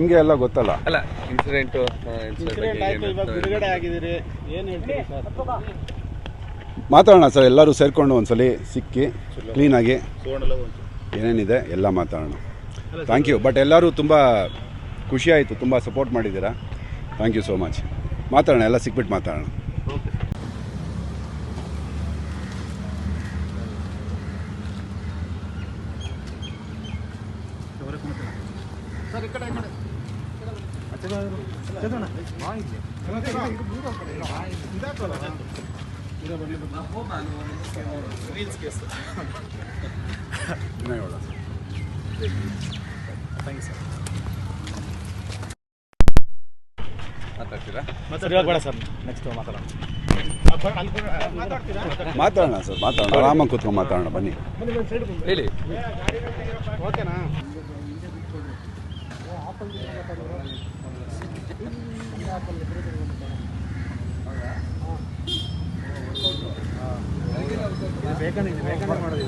ನಿಮಗೆ ಎಲ್ಲ ಗೊತ್ತಲ್ಲ? ಅಲ್ಲ ಇನ್ಸಿಡೆಂಟ್ ಸರ್? ಮಾತಾಡೋಣ ಸರ್ ಎಲ್ಲರೂ ಸೇರ್ಕೊಂಡು ಒಂದ್ಸಲಿ ಸಿಕ್ಕಿ ಕ್ಲೀನಾಗಿ ಏನೇನಿದೆ ಎಲ್ಲ ಮಾತಾಡೋಣ. ಥ್ಯಾಂಕ್ ಯು ಬಟ್ ಎಲ್ಲರೂ ತುಂಬ ಖುಷಿ ಆಯಿತು ತುಂಬ ಸಪೋರ್ಟ್ ಮಾಡಿದ್ದೀರಾ? ಥ್ಯಾಂಕ್ ಯು ಸೋ ಮಚ್ ಮಾತಾಡೋಣ ಎಲ್ಲ ಸಿಕ್ಬಿಟ್ಟು ಮಾತಾಡೋಣ. ಇನ್ನೂ ಮಾತಾಡೋಣ ಮಾತಾಡೋಣ ಸರ್ ಮಾತಾಡೋಣ. ಆರಾಮಾಗಿ ಕೂತ್ಕೊಂಡು ಮಾತಾಡೋಣ ಬನ್ನಿ. ಹೇಳಿ. ಓಕೆನಾ ಬೇಕಂದ್ರೆ ಬೇಕಂದ್ರೆ ಮಾಡೋದು